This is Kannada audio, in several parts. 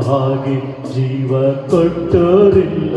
ಹಾಗೆ ಜೀವ ಕೊಟ್ಟೋರಿಲ್ಲ.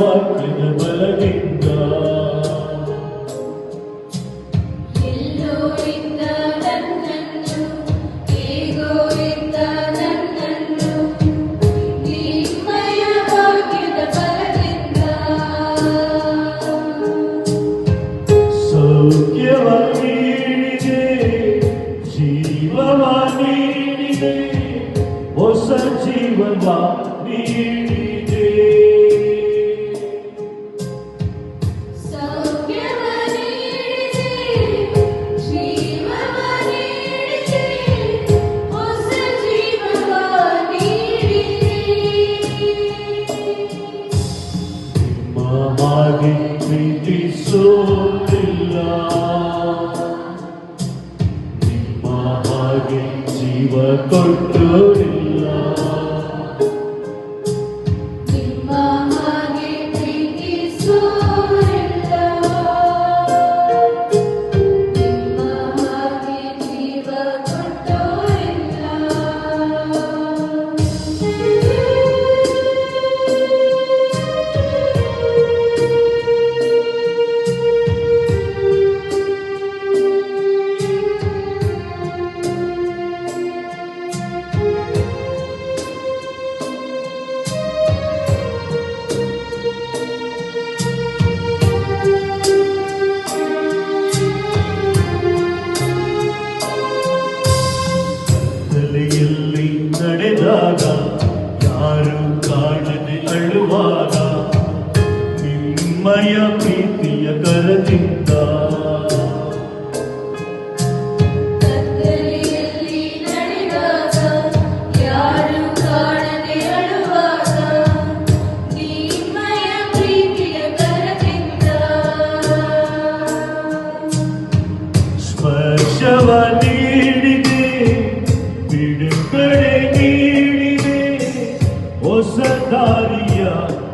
what ಸೋತಿಲ್ಲ ನಿಮ್ಮ ಹಾಗೆ ಜೀವ ಕೊಟ್ಟು